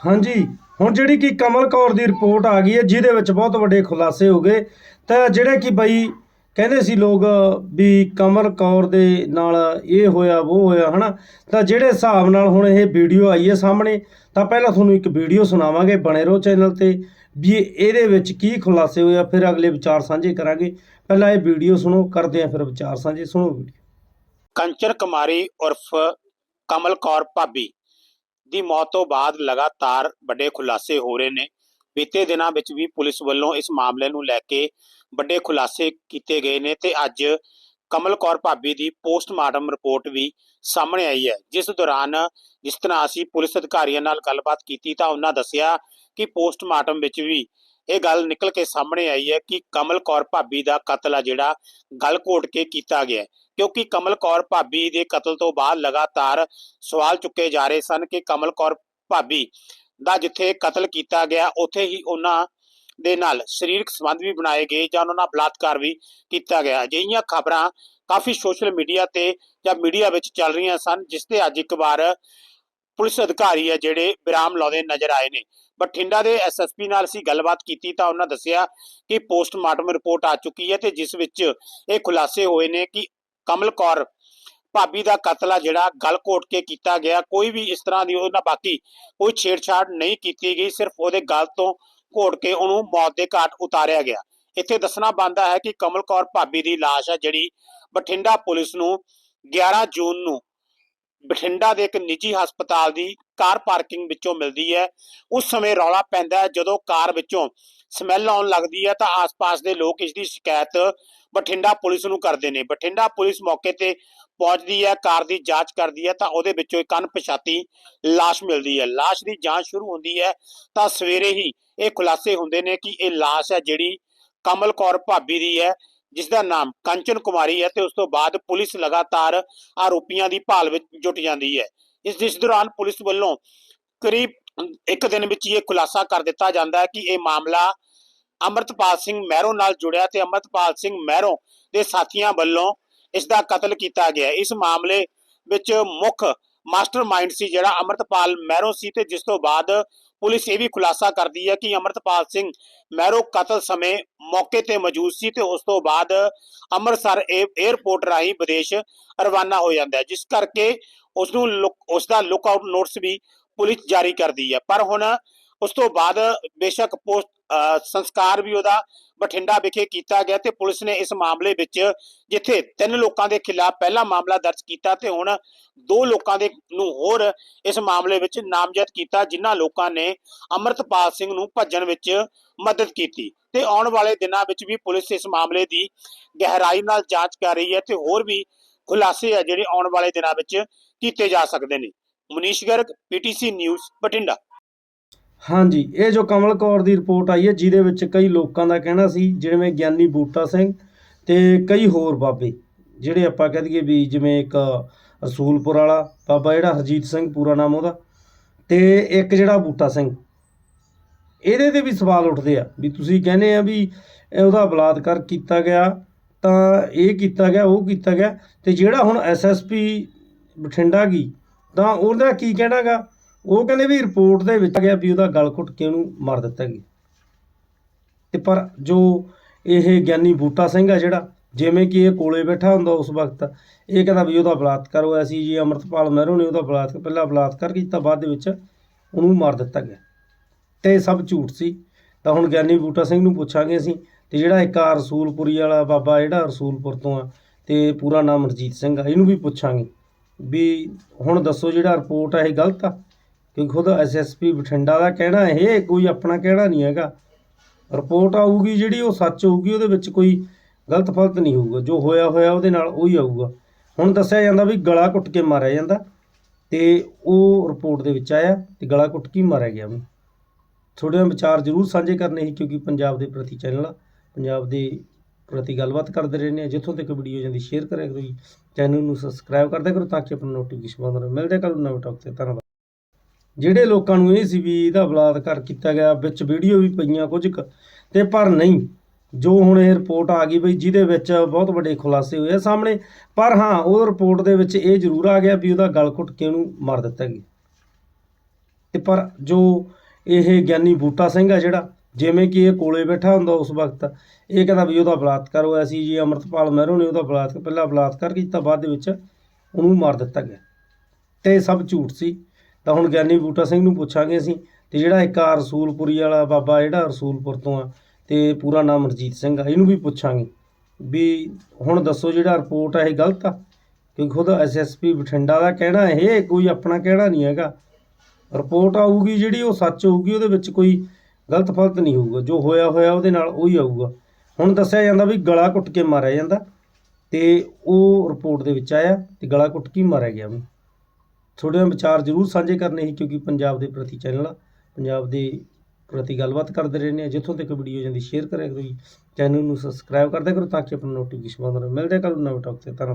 ਹਾਂਜੀ, ਹੁਣ ਜਿਹੜੀ ਕਿ ਕਮਲ ਕੌਰ ਦੀ ਰਿਪੋਰਟ ਆ ਗਈ ਹੈ, ਜਿਹਦੇ ਵਿੱਚ ਬਹੁਤ ਵੱਡੇ ਖੁਲਾਸੇ ਹੋ ਗਏ। ਤਾਂ ਜਿਹੜੇ ਕਿ ਬਈ ਕਹਿੰਦੇ ਸੀ ਲੋਕ ਵੀ ਕਮਲ ਕੌਰ ਦੇ ਨਾਲ ਇਹ ਹੋਇਆ, ਉਹ ਹੋਇਆ, ਹਨਾ? ਤਾਂ ਜਿਹੜੇ ਹਿਸਾਬ ਨਾਲ ਹੁਣ ਇਹ ਵੀਡੀਓ ਆਈ ਹੈ ਸਾਹਮਣੇ, ਤਾਂ ਪਹਿਲਾਂ ਤੁਹਾਨੂੰ ਇੱਕ ਵੀਡੀਓ ਸੁਣਾਵਾਂਗੇ ਬਣੇ ਰਹੋ ਚੈਨਲ ਤੇ, ਵੀ ਇਹਦੇ ਵਿੱਚ ਕੀ ਖੁਲਾਸੇ ਹੋਏ ਆ ਫਿਰ ਅਗਲੇ ਵਿਚਾਰ ਸਾਂਝੇ ਕਰਾਂਗੇ। ਪਹਿਲਾਂ ਇਹ ਵੀਡੀਓ ਸੁਣੋ, ਕਰਦੇ ਆ ਫਿਰ ਵਿਚਾਰ ਸਾਂਝੇ, ਸੁਣੋ ਵੀਡੀਓ। ਕੰਚਨ ਕੁਮਾਰੀ ਉਰਫ ਕਮਲ ਕੌਰ ਭਾਬੀ। ਦੀ ਮੌਤ ਤੋਂ ਬਾਅਦ ਲਗਾਤਾਰ ਵੱਡੇ ਖੁਲਾਸੇ ਹੋ ਰਹੇ ਨੇ। ਬੀਤੇ ਦਿਨਾਂ ਵਿੱਚ ਵੀ ਪੁਲਿਸ ਵੱਲੋਂ ਇਸ ਮਾਮਲੇ ਨੂੰ ਲੈ ਕੇ ਵੱਡੇ ਖੁਲਾਸੇ ਕੀਤੇ ਗਏ ਨੇ ਤੇ ਅੱਜ ਕਮਲ ਕੌਰ ਭਾਬੀ ਦੀ ਪੋਸਟਮਾਰਟਮ ਰਿਪੋਰਟ ਵੀ ਸਾਹਮਣੇ ਆਈ ਹੈ। ਜਿਸ ਦੌਰਾਨ ਜਿਸ ਤਰ੍ਹਾਂ ਅਸੀਂ ਪੁਲਿਸ ਅਧਿਕਾਰੀਆਂ ਨਾਲ ਗੱਲਬਾਤ ਕੀਤੀ ਤਾਂ ਉਹਨਾਂ ਦੱਸਿਆ ਕਿ ਪੋਸਟਮਾਰਟਮ ਵਿੱਚ ਵੀ ਇਹ ਗੱਲ ਨਿਕਲ ਕੇ ਸਾਹਮਣੇ ਆਈ ਹੈ ਕਿ ਕਮਲ ਕੌਰ ਭਾਬੀ ਦਾ ਕਤਲ ਆ ਜਿਹੜਾ ਗਲ ਘੋਟ ਕੇ ਕੀਤਾ ਗਿਆ ਕਿਉਂਕਿ ਕਮਲ ਕੌਰ ਭਾਬੀ ਦੇ ਕਤਲ ਤੋਂ ਬਾਅਦ ਲਗਾਤਾਰ ਸਵਾਲ ਚੁੱਕੇ ਜਾ ਰਹੇ ਸਨ ਕਿ ਕਮਲ ਕੌਰ ਭਾਬੀ ਦਾ ਜਿੱਥੇ ਕਤਲ ਕੀਤਾ ਗਿਆ, ਉੱਥੇ ਹੀ ਉਹਨਾਂ ਦੇ ਨਾਲ ਸਰੀਰਕ ਸੰਬੰਧ ਵੀ ਬਣਾਏ ਗਏ ਜਾਂ ਉਹਨਾਂ ਨਾਲ ਬਲਾਤਕਾਰ ਵੀ ਕੀਤਾ ਗਿਆ। ਅਜਿਹੀਆਂ ਖਬਰਾਂ ਕਾਫੀ ਸੋਸ਼ਲ ਮੀਡੀਆ ਤੇ ਜਾਂ ਮੀਡੀਆ ਵਿੱਚ ਚੱਲ ਰਹੀਆਂ ਸਨ, ਜਿਸ ਤੇ ਅੱਜ ਇੱਕ ਵਾਰ ਪੁਲਿਸ ਅਧਿਕਾਰੀ ਹੈ ਜਿਹੜੇ ਵਿਰਾਮ ਲਾਉਂਦੇ ਨਜ਼ਰ ਆਏ ਨੇ। ਬਠਿੰਡਾ ਦੇ ਐਸਐਸਪੀ ਨਾਲ ਅਸੀਂ ਗੱਲਬਾਤ ਕੀਤੀ ਤਾਂ ਉਹਨਾਂ ਦੱਸਿਆ ਕਿ ਪੋਸਟਮਾਰਟਮ ਰਿਪੋਰਟ ਆ ਚੁੱਕੀ ਹੈ ਤੇ ਜਿਸ ਵਿੱਚ ਇਹ ਖੁਲਾਸੇ ਹੋਏ ਨੇ ਕਿ ਕਮਲ ਕੌਰ। ਭਾਬੀ ਦਾ ਕਤਲ ਆ ਜਿਹੜਾ, ਗਲ ਘੋਟ ਕੇ ਕੀਤਾ ਗਿਆ। ਕੋਈ ਵੀ ਇਸ ਤਰ੍ਹਾਂ ਦੀ ਉਹਨਾਂ ਬਾਕੀ ਕੋਈ ਛੇੜਛਾੜ ਨਹੀਂ ਕੀਤੀ ਗਈ। ਸਿਰਫ ਉਹਦੇ ਗਲ ਤੋਂ ਘੋਟ ਕੇ ਉਹਨੂੰ ਮੌਤ ਦੇ ਘਾਟ ਉਤਾਰਿਆ ਗਿਆ। ਇੱਥੇ ਦੱਸਣਾ ਬਣਦਾ ਹੈ ਕਿ ਕਮਲ ਕੌਰ ਭਾਬੀ ਦੀ ਲਾਸ਼ ਆ ਜਿਹੜੀ ਬਠਿੰਡਾ ਪੁਲਿਸ ਨੂੰ 11 ਜੂਨ ਨੂੰ ਬਠਿੰਡਾ ਦੇ ਇੱਕ ਨਿੱਜੀ ਹਸਪਤਾਲ ਦੀ ਕਾਰ ਪਾਰਕਿੰਗ ਵਿੱਚੋਂ ਮਿਲਦੀ ਹੈ। ਉਸ ਸਮੇਂ ਰੌਲਾ ਪੈਂਦਾ ਹੈ ਜਦੋਂ ਕਾਰ ਵਿੱਚੋਂ ਸਮੈਲ ਆਉਣ ਲੱਗਦੀ ਹੈ ਤਾਂ ਆਸ-ਪਾਸ ਦੇ ਲੋਕ ਇਸ ਦੀ ਸ਼ਿਕਾਇਤ ਬਠਿੰਡਾ ਪੁਲਿਸ ਨੂੰ ਕਰਦੇ ਨੇ। ਬਠਿੰਡਾ ਪੁਲਿਸ ਮੌਕੇ ਤੇ ਪਹੁੰਚਦੀ ਹੈ ਕਾਰ ਦੀ ਜਾਂਚ ਕਰਦੀ ਹੈ ਤਾਂ ਉਹਦੇ ਵਿੱਚੋਂ ਇੱਕ ਅਣਪਛਾਤੀ ਲਾਸ਼ ਮਿਲਦੀ ਹੈ ਲਾਸ਼ ਦੀ ਜਾਂਚ ਸ਼ੁਰੂ ਹੁੰਦੀ ਹੈ ਤਾਂ ਸਵੇਰੇ ਹੀ ਇਹ ਖੁਲਾਸੇ ਹੁੰਦੇ ਨੇ ਕਿ ਇਹ ਲਾਸ਼ ਹੈ ਜਿਹੜੀ ਕਮਲ ਕੌਰ ਭਾਬੀ ਦੀ ਹੈ ਜਿਸ ਦਾ ਨਾਮ ਕੰਚਨ ਕੁਮਾਰੀ ਹੈ ਤੇ ਉਸ ਤੋਂ ਬਾਅਦ ਪੁਲਿਸ ਲਗਾਤਾਰ ਆਰੋਪੀਆਂ ਦੀ ਭਾਲ ਵਿੱਚ ਜੁਟ ਜਾਂਦੀ ਹੈ ਇਸ ਜਿਸ ਦੌਰਾਨ ਪੁਲਿਸ ਵੱਲੋਂ ਕਰੀਬ ਇੱਕ ਦਿਨ ਵਿੱਚ ਹੀ ਇਹ ਖੁਲਾਸਾ ਕਰ ਦਿੱਤਾ ਜਾਂਦਾ ਹੈ ਕਿ ਇਹ ਮਾਮਲਾ ਅਮਰਤਪਾਲ ਸਿੰਘ ਮਹਿਰੋ ਨਾਲ ਜੁੜਿਆ ਤੇ ਅਮਰਤਪਾਲ ਸਿੰਘ ਮਹਿਰੋ ਦੇ ਸਾਥੀਆਂ ਵੱਲੋਂ ਇਸ ਦਾ ਕਤਲ ਕੀਤਾ ਗਿਆ। ਇਸ ਮਾਮਲੇ ਵਿੱਚ ਮੁੱਖ ਮਾਸਟਰਮਾਈਂਡ ਸੀ ਜਿਹੜਾ ਅਮਰਤਪਾਲ ਮਹਿਰੋ ਸੀ ਤੇ ਜਿਸ ਤੋਂ ਬਾਅਦ ਪੁਲਿਸ ਇਹ ਵੀ ਖੁਲਾਸਾ ਕਰਦੀ ਹੈ ਕਿ ਅਮਰਤਪਾਲ ਸਿੰਘ ਮਹਿਰੋ ਕਤਲ ਸਮੇਂ ਮੌਕੇ ਤੇ ਮੌਜੂਦ ਸੀ ਤੇ ਉਸ ਤੋਂ ਬਾਅਦ ਅੰਮ੍ਰਿਤਸਰ ਏ- 에ਅਰਪੋਰਟ ਰਾਹੀਂ ਵਿਦੇਸ਼ ਰਵਾਨਾ ਹੋ ਜਾਂਦਾ ਹੈ। ਜਿਸ ਕਰਕੇ ਉਸ ਨੂੰ ਲੁੱਕ- ਉਸ ਦਾ ਲੁੱਕ ਆਊਟ ਨੋਟਿਸ ਵੀ ਪੁਲਿਸ ਜਾਰੀ ਕਰਦੀ ਹੈ। ਪਰ ਹੁਣ ਉਸ ਤੋਂ ਬਾਅਦ ਬੇਸ਼ੱਕ ਪੋਸਟ ਸੰਸਕਾਰ ਵੀ ਉਹਦਾ ਬਠਿੰਡਾ ਵਿਖੇ ਕੀਤਾ ਗਿਆ ਤੇ ਪੁਲਿਸ ਨੇ ਇਸ ਮਾਮਲੇ ਵਿੱਚ ਜਿੱਥੇ ਤਿੰਨ ਲੋਕਾਂ ਦੇ ਖਿਲਾਫ ਪਹਿਲਾ ਮਾਮਲਾ ਦਰਜ ਕੀਤਾ ਤੇ ਹੁਣ ਦੋ ਲੋਕਾਂ ਦੇ ਨੂੰ ਹੋਰ ਇਸ ਮਾਮਲੇ ਵਿੱਚ ਨਾਮਜ਼ਦ ਕੀਤਾ, ਜਿਨ੍ਹਾਂ ਲੋਕਾਂ ਨੇ ਅਮਰਤਪਾਲ ਸਿੰਘ ਨੂੰ ਭੱਜਣ ਵਿੱਚ ਮਦਦ ਕੀਤੀ। ਤੇ ਆਉਣ ਵਾਲੇ ਦਿਨਾਂ ਵਿੱਚ ਵੀ ਪੁਲਿਸ ਇਸ ਮਾਮਲੇ ਦੀ ਗਹਿਰਾਈ ਨਾਲ ਜਾਂਚ ਕਰ ਰਹੀ ਹੈ ਤੇ ਹੋਰ ਵੀ ਖੁਲਾਸੇ ਆ ਜਿਹੜੇ ਆਉਣ ਵਾਲੇ ਦਿਨਾਂ ਵਿੱਚ ਕੀਤੇ ਜਾ ਸਕਦੇ ਨੇ। Manish Garg, PTC news, Bathinda. ਹਾਂਜੀ, ਇਹ ਜੋ ਕਮਲ ਕੌਰ ਦੀ ਰਿਪੋਰਟ ਆਈ ਹੈ, ਜਿਹਦੇ ਵਿੱਚ ਕਈ ਲੋਕਾਂ ਦਾ ਕਹਿਣਾ ਸੀ, ਜਿਵੇਂ ਗਿਆਨੀ ਬੂਟਾ ਸਿੰਘ ਤੇ ਕਈ ਹੋਰ ਬਾਬੇ, ਜਿਹੜੇ ਆਪਾਂ ਕਹਿ ਦਈਏ ਵੀ ਜਿਵੇਂ ਇੱਕ ਰਸੂਲਪੁਰ ਵਾਲਾ ਬਾਬਾ ਜਿਹੜਾ ਹਰਜੀਤ ਸਿੰਘ ਪੂਰਾ ਨਾਮ ਉਹਦਾ, ਤੇ ਇੱਕ ਜਿਹੜਾ ਬੂਟਾ ਸਿੰਘ। ਇਹਦੇ ਤੇ ਵੀ ਸਵਾਲ ਉੱਠਦੇ ਆ, ਵੀ ਤੁਸੀਂ ਕਹਿੰਦੇ ਆ ਵੀ ਇਹ ਉਹਦਾ ਬਲਾਤਕਾਰ ਕੀਤਾ ਗਿਆ, ਤਾਂ ਇਹ ਕੀਤਾ ਗਿਆ, ਉਹ ਕੀਤਾ ਗਿਆ, ਤੇ ਜਿਹੜਾ ਹੁਣ ਐਸਐਸਪੀ ਬਠਿੰਡਾ ਗਈ ਤਾਂ ਉਹਦਾ ਕੀ ਕਹਿਣਾਗਾ? ਉਹ ਕਹਿੰਦੇ ਵੀ ਰਿਪੋਰਟ ਦੇ ਵਿੱਚ ਆ ਗਿਆ ਵੀ ਉਹਦਾ ਗਲ ਘੁੱਟ ਕੇ ਉਹਨੂੰ ਮਾਰ ਦਿੱਤਾ ਗਿਆ। ਤੇ ਪਰ ਜੋ ਇਹ ਗਿਆਨੀ ਬੂਟਾ ਸਿੰਘ ਆ ਜਿਹੜਾ, ਜਿਵੇਂ ਕਿ ਇਹ ਕੋਲੇ ਬੈਠਾ ਹੁੰਦਾ ਉਸ ਵਕਤ, ਇਹ ਕਹਿੰਦਾ ਵੀ ਉਹਦਾ ਬਲਾਤਕਾਰ ਹੋਇਆ ਸੀ ਜੀ, ਅਮਰਤਪਾਲ ਮਹਿਰੋ ਨੇ ਉਹਦਾ ਬਲਾਤਕਾਰ ਪਹਿਲਾਂ ਬਲਾਤਕਾਰ ਕੀਤਾ, ਬਾਅਦ ਦੇ ਵਿੱਚ ਉਹਨੂੰ ਮਾਰ ਦਿੱਤਾ ਗਿਆ। ਤੇ ਇਹ ਸਭ ਝੂਠ ਸੀ। ਤਾਂ ਹੁਣ ਗਿਆਨੀ ਬੂਟਾ ਸਿੰਘ ਨੂੰ ਪੁੱਛਾਂਗੇ ਅਸੀਂ, ਤੇ ਜਿਹੜਾ ਇੱਕ ਆ ਰਸੂਲਪੁਰੀ ਵਾਲਾ ਬਾਬਾ, ਜਿਹੜਾ ਰਸੂਲਪੁਰ ਤੋਂ ਆ, ਤੇ ਪੂਰਾ ਨਾਮ ਰਜੀਤ ਸਿੰਘ ਆ, ਇਹਨੂੰ ਵੀ ਪੁੱਛਾਂਗੇ। ਵੀ ਹੁਣ ਦੱਸੋ ਜਿਹੜਾ ਰਿਪੋਰਟ ਆ ਇਹ ਗਲਤ ਆ? ਕਿ ਖੁਦ ਐਸਐਸਪੀ ਬਠਿੰਡਾ ਦਾ ਕਹਿਣਾ ਇਹ ਕੋਈ ਆਪਣਾ ਕਹਿਣਾ ਨਹੀਂ ਹੈਗਾ। ਰਿਪੋਰਟ ਆਊਗੀ ਜਿਹੜੀ, ਉਹ ਸੱਚ ਹੋਊਗੀ, ਉਹਦੇ ਵਿੱਚ ਕੋਈ ਗਲਤ ਫਲਤ ਨਹੀਂ ਹੋਊਗਾ। ਜੋ ਹੋਇਆ ਹੋਇਆ, ਉਹਦੇ ਨਾਲ ਉਹੀ ਆਊਗਾ। ਹੁਣ ਦੱਸਿਆ ਜਾਂਦਾ ਵੀ ਗਲਾ ਘੁੱਟ ਕੇ ਮਾਰਿਆ ਜਾਂਦਾ ਤੇ ਉਹ ਰਿਪੋਰਟ ਦੇ ਵਿੱਚ ਆਇਆ ਤੇ ਗਲਾ ਘੁੱਟ ਕੇ ਮਾਰਿਆ ਗਿਆ ਉਹਨੂੰ। ਥੋੜ੍ਹੇ ਵਿਚਾਰ ਜ਼ਰੂਰ ਸਾਂਝੇ ਕਰਨੇ ਸੀ, ਕਿਉਂਕਿ ਪੰਜਾਬ ਦੇ ਪ੍ਰਤੀ ਚੈਨਲ ਆ, ਪੰਜਾਬ ਦੇ ਪ੍ਰਤੀ ਗੱਲਬਾਤ ਕਰਦੇ ਰਹਿੰਦੇ ਹਾਂ। ਜਿੱਥੋਂ ਤੱਕ ਵੀਡੀਓ ਜਾਂਦੀ ਸ਼ੇਅਰ ਕਰਿਆ ਕਰੋ ਜੀ। ਚੈਨਲ ਨੂੰ ਸਬਸਕ੍ਰਾਈਬ ਕਰਦੇ ਕਰੋ ਤਾਂ ਕਿ ਆਪਣਾ ਨੋਟੀਫਿਕੇਸ਼ਨ ਬੰਦ ਰਹੇ। ਮਿਲਦੇ ਕੱਲ ਨਵੇਂ ਟੌਪ ਤੇ। ਧੰਨਵਾਦ। ਜਿਹੜੇ ਲੋਕਾਂ ਨੂੰ ਇਹ ਸੀ ਵੀ ਇਹਦਾ ਬਲਾਤਕਾਰ ਕੀਤਾ ਗਿਆ, ਵਿੱਚ ਵੀਡੀਓ ਵੀ ਪਈਆਂ ਕੁਝ ਕੁ, ਤੇ ਪਰ ਨਹੀਂ। ਜੋ ਹੁਣ ਇਹ ਰਿਪੋਰਟ ਆ ਗਈ ਬਈ, ਜਿਹਦੇ ਵਿੱਚ ਬਹੁਤ ਵੱਡੇ ਖੁਲਾਸੇ ਹੋਏ ਆ ਸਾਹਮਣੇ। ਪਰ ਹਾਂ, ਉਹ ਰਿਪੋਰਟ ਦੇ ਵਿੱਚ ਇਹ ਜ਼ਰੂਰ ਆ ਗਿਆ ਵੀ ਉਹਦਾ ਗਲ ਘੁੱਟ ਕੇ ਉਹਨੂੰ ਮਾਰ ਦਿੱਤਾ ਗਿਆ। ਤੇ ਪਰ ਜੋ ਇਹ ਗਿਆਨੀ ਬੂਟਾ ਸਿੰਘ ਆ ਜਿਹੜਾ ਜਿਵੇਂ ਕਿ ਇਹ ਕੋਲੇ ਬੈਠਾ ਹੁੰਦਾ ਉਸ ਵਕਤ, ਇਹ ਕਹਿੰਦਾ ਵੀ ਉਹਦਾ ਬਲਾਤਕਾਰ ਹੋਇਆ ਸੀ ਜੀ, ਅਮਰਤਪਾਲ ਮਹਿਰੋ ਨੇ ਉਹਦਾ ਬਲਾਤਕਾਰ ਪਹਿਲਾਂ ਬਲਾਤਕਾਰ ਕੀਤਾ, ਬਾਅਦ ਦੇ ਵਿੱਚ ਉਹਨੂੰ ਮਾਰ ਦਿੱਤਾ ਗਿਆ। ਤੇ ਇਹ ਸਭ ਝੂਠ ਸੀ। ਤਾਂ ਹੁਣ ਗਿਆਨੀ ਬੂਟਾ ਸਿੰਘ ਨੂੰ ਪੁੱਛਾਂਗੇ ਅਸੀਂ, ਤੇ ਜਿਹੜਾ ਇੱਕ ਆ ਰਸੂਲਪੁਰੀ ਵਾਲਾ ਬਾਬਾ ਜਿਹੜਾ ਰਸੂਲਪੁਰ ਤੋਂ ਆ, ਤੇ ਪੂਰਾ ਨਾਮ ਰਜੀਤ ਸਿੰਘ ਆ, ਇਹਨੂੰ ਵੀ ਪੁੱਛਾਂਗੇ ਵੀ ਹੁਣ ਦੱਸੋ ਜਿਹੜਾ ਰਿਪੋਰਟ ਆ, ਇਹ ਗਲਤ ਆ? ਕਿਉਂਕਿ ਖੁਦ ਐਸਐਸਪੀ ਬਠਿੰਡਾ ਦਾ ਕਹਿਣਾ ਇਹ, ਕੋਈ ਆਪਣਾ ਕਹਿਣਾ ਨਹੀਂ ਹੈਗਾ। ਰਿਪੋਰਟ ਆਊਗੀ ਜਿਹੜੀ, ਉਹ ਸੱਚ ਹੋਊਗੀ, ਉਹਦੇ ਵਿੱਚ ਕੋਈ ਗਲਤ ਫਲਤ ਨਹੀਂ ਹੋਊਗਾ। ਜੋ ਹੋਇਆ ਹੋਇਆ ਉਹਦੇ ਨਾਲ ਉਹੀ ਆਊਗਾ। ਹੁਣ ਦੱਸਿਆ ਜਾਂਦਾ ਵੀ ਗਲਾ ਘੁੱਟ ਕੇ ਮਾਰਿਆ ਜਾਂਦਾ ਤੇ ਉਹ ਰਿਪੋਰਟ ਦੇ ਵਿੱਚ ਆਇਆ ਤੇ ਗਲਾ ਘੁੱਟ ਕੇ ਮਾਰਿਆ ਗਿਆ ਉਹਨੂੰ। ਥੋੜ੍ਹੇ ਵਿਚਾਰ ਜ਼ਰੂਰ ਸਾਂਝੇ ਕਰਨੇ ਸੀ ਕਿਉਂਕਿ ਪੰਜਾਬ ਦੇ ਪ੍ਰਤੀ ਚੈਨਲ ਆ। ਪੰਜਾਬ ਦੇ ਪ੍ਰਤੀ ਗੱਲਬਾਤ ਕਰਦੇ ਰਹਿੰਦੇ ਆ। ਜਿੱਥੋਂ ਤੱਕ ਵੀਡੀਓ ਜਾਂਦੀ ਸ਼ੇਅਰ ਕਰਿਆ ਕਰੋ ਜੀ। ਚੈਨਲ ਨੂੰ ਸਬਸਕ੍ਰਾਈਬ ਕਰਦੇ ਕਰੋ ਤਾਂ ਕਿ ਆਪਣਾ ਨੋਟੀਫਿਕੇਸ਼ਨ ਬੰਦ ਰਹੇ। ਮਿਲਦੇ ਕੱਲ ਨਵੇਂ ਟੌਪ ਤੇ। ਧੰਨਵਾਦ।